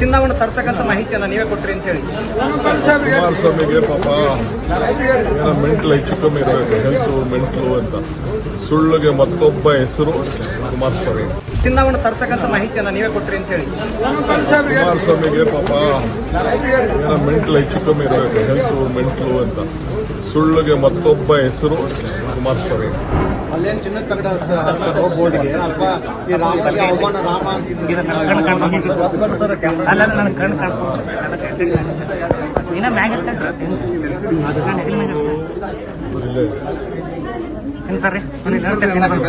ಚಿನ್ನವನ್ನು ತರ್ತಕ್ಕಂಥ ಮಾಹಿತಿಯನ್ನು ನೀವೇ ಕೊಟ್ರಿ ಅಂತ ಹೇಳಿ. ಕುಮಾರಸ್ವಾಮಿಗೆ ಪಾಪ ಏನೋ ಮೆಂಟ್ಲು ಹೆಚ್ಚು ಕಮ್ಮಿ ಇರಬೇಕು. ಹೆಲ್ತ್ ಮೆಂಟ್ಲು ಅಂತ. ಸುಳ್ಳಿಗೆ ಮತ್ತೊಬ್ಬ ಹೆಸರು ಕುಮಾರಸ್ವಾಮಿ. ಚಿನ್ನವನ್ನು ತರ್ತಕ್ಕಂಥ ಮಾಹಿತಿಯನ್ನು ನೀವೇ ಕೊಟ್ರಿ ಅಂತ ಹೇಳಿ. ಕುಮಾರಸ್ವಾಮಿಗೆ ಪಾಪ ಏನೋ ಮೆಂಟ್ಲು ಹೆಚ್ಚು ಕಮ್ಮಿ ಇರಬೇಕು. ಹೆಲ್ತ್ ಮೆಂಟ್ಲು ಅಂತ. ಸುಳ್ಳಿಗೆ ಮತ್ತೊಬ್ಬ ಹೆಸರು ಕುಮಾರಸ್ವಾಮಿ. ಅಲ್ಲೇನು ಚಿನ್ನದ ತಗಡ ಹೋಗ್ಬೋದಿಗೆ? ಬೋರ್ಡ್ಗೆ ಅಥವಾ ಈ ರಾಮನಿಗೆ ಅವಮಾನ ರಾಮ ಅಲ್ಲ ನನ್ನ ಕಣ್ಣು ಕಾಣ್ಕೊಂಡು ಇನ್ನ ಮ್ಯಾಗ ಏನು ಸರ್ ರೀ? ನಾನು ಹೇಳ್ತೇನೆ ಗ್ರಾಮಾಂತರ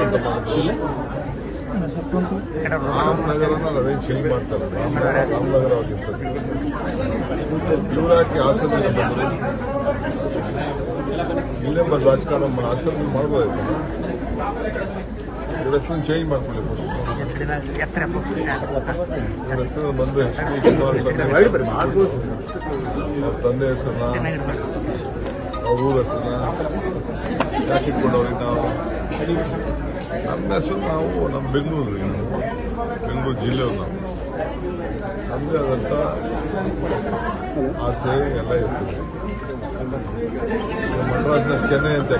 ಅಂತ ಮಾಡ್ತಾರೆ ರಾಮನಗರನ ನಾವೇನು ಚೇಂಜ್ ಮಾಡ್ತಾರೆ ರಾಮ ರಾಮನಗರ ಆಗಿರ್ತದೆ ಇವರಾಕಿ ಹಾಸನ ಇಲ್ಲೇ ಬಂದು ರಾಜಕಾರಣ ಹಾಸನ ಮಾಡ್ಬೋದಾಯ್ತು ಇವ್ರ ಚೇಂಜ್ ಮಾಡ್ಕೊಳ್ಳಿ ಇವ್ರ ಬಂದು ಎಚ್ ತಂದೆ ಹೆಸರನ್ನ ಅವ್ರ ಊರ ಹೆಸರನ್ನ ಯಾಕೆ ಇಟ್ಕೊಂಡವ್ರಿ ನಾವು ನಮ್ಮ ಹೆಸರು ನಾವು ನಮ್ಮ ಬೆಂಗಳೂರು ಬೆಂಗಳೂರು ಜಿಲ್ಲೆಯವ್ರು ನಾವು. ನಮ್ಮದೇ ಆದಂಥ ಆಸೆ ಎಲ್ಲ ಇರ್ತದೆ. ಮಡ್ರಾಸ್ನ ಚೆನ್ನೈ ಅಂತ.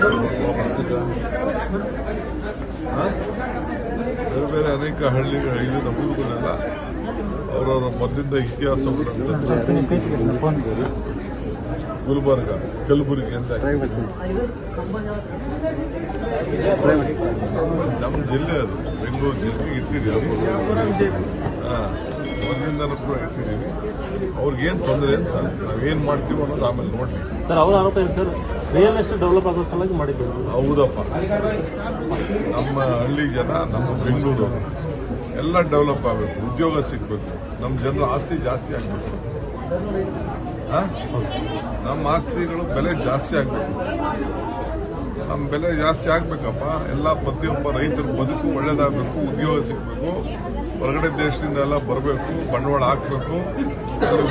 ಬೇರೆ ಬೇರೆ ಅನೇಕ ಹಳ್ಳಿಗಳು ಇದು ನಮ್ಮೂರುಗಳೆಲ್ಲ ಅವರವರ ಮೊದಲಿಂದ ಇತಿಹಾಸ ಗುಲ್ಬರ್ಗ ಕಲಬುರಗಿ ಅಂತ. ನಮ್ಮ ಜಿಲ್ಲೆ ಅದು. ಬೆಂಗಳೂರು ಜಿಲ್ಲೆಗೆ ಇಟ್ಟಿದ್ದೀವಿ ಹಾಂ. ಮೊದಲಿಂದನೂ ಕೂಡ ಇಟ್ಟಿದ್ದೀವಿ ಅವ್ರಿಗೇನು ತೊಂದರೆ ಅಂತ ನಾವೇನು ಮಾಡ್ತೀವಿ ಅನ್ನೋದು ಆಮೇಲೆ ನೋಡಿ ಸರ್ ಅವರ ಆರೋಪ ಏನು ಸರ್? ರಿಯಲ್ ಎಸ್ಟೇಟ್ ಡೆವಲಪ್ ಆಗೋ ಸಲಾಗಿ ಮಾಡಿದ್ದೀವಿ. ಹೌದಪ್ಪ. ನಮ್ಮ ಹಳ್ಳಿ ಜನ ನಮ್ಮ ಬೆಂಗಳೂರು ಎಲ್ಲ ಡೆವಲಪ್ ಆಗಬೇಕು. ಉದ್ಯೋಗ ಸಿಗಬೇಕು. ನಮ್ಮ ಜನರ ಆಸ್ತಿ ಜಾಸ್ತಿ ಆಗಬೇಕು ನಮ್ಮ ಆಸ್ತಿಗಳು ಬೆಲೆ ಜಾಸ್ತಿ ಆಗಬೇಕು. ನಮ್ಮ ಬೆಲೆ ಜಾಸ್ತಿ ಆಗಬೇಕಪ್ಪ. ಎಲ್ಲ ಪ್ರತಿಯೊಬ್ಬ ರೈತರ ಬದುಕು ಒಳ್ಳೇದಾಗಬೇಕು, ಉದ್ಯೋಗ ಸಿಗಬೇಕು, ಹೊರಗಡೆ ದೇಶದಿಂದ ಎಲ್ಲ ಬರಬೇಕು, ಬಂಡವಾಳ ಹಾಕಬೇಕು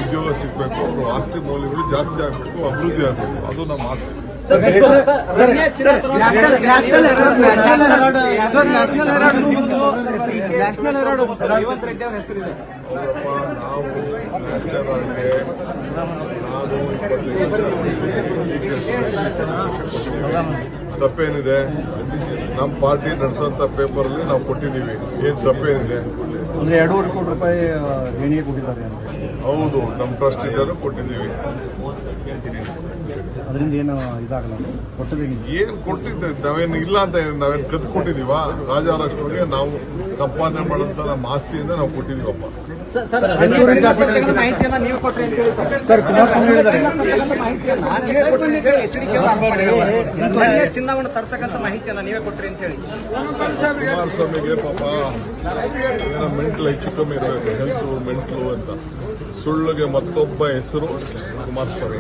ಉದ್ಯೋಗ ಸಿಗಬೇಕು, ಅವರು ಆಸ್ತಿ ಮೌಲ್ಯಗಳು ಜಾಸ್ತಿ ಆಗಬೇಕು, ಅಭಿವೃದ್ಧಿ ಆಗಬೇಕು. ಅದು ನಮ್ಮ ಆಸೆ ತಪ್ಪೇನಿದೆ ನಮ್ಮ ಪಾರ್ಟಿ ನಡೆಸುವಂತ ಪೇಪರ್ ಅಲ್ಲಿ ನಾವು ಕೊಟ್ಟಿದ್ದೀವಿ. ಏನ್ ತಪ್ಪೇನಿದೆ? ಅಂದ್ರೆ ಎರಡೂವರೆ ಕೋಟಿ ರೂಪಾಯಿ ಹೌದು ನಮ್ಮ ಟ್ರಸ್ಟ್ ಇದ್ದಾರೆ ಕೊಟ್ಟಿದ್ದೀವಿ. ಅದರಿಂದ ಏನು ಇದಾಗಲ್ಲ? ಕೊಟ್ಟದೇ ಏನ್ ಕೊಟ್ಟಿದ್ದೆ ನಾವೇನು ಇಲ್ಲ ಅಂತ ನಾವೇನು ಕತ್ ಕೊಟ್ಟಿದೀವಾ ರಾಜಾರಾಷ್ಟ್ರಗೆ ನಾವು ಸಂಪಾದನೆ ಮಾಡೋಂಥ ನಮ್ಮ ಆಸ್ತಿಯಿಂದ ನಾವು ಕೊಟ್ಟಿದೀವಪ್ಪ ತರ್ತಕ್ಕಂಥ ಮಾಹಿತಿಯನ್ನ ನೀವು ಕೊಟ್ರಿ ಅಂತ ಹೇಳಿ ಸರ್ ಕುಮಾರಸ್ವಾಮಿ ಚಿನ್ನವನ್ನು ತರ್ತಕ್ಕಂಥ ಮಾಹಿತಿಯನ್ನ ನೀವೇ ಕೊಟ್ರಿ ಅಂತ ಹೇಳಿ. ಕುಮಾರಸ್ವಾಮಿಗೆ ಪಾಪ ಏನೋ ಮೆಂಟ್ಲು ಹೆಚ್ಚು ಕಮ್ಮಿ ಇರಬೇಕು. ಹೆಲ್ತ್ ಮೆಂಟ್ಲು ಅಂತ. ಸುಳ್ಳಿಗೆ ಮತ್ತೊಬ್ಬ ಹೆಸರು ಕುಮಾರಸ್ವಾಮಿ.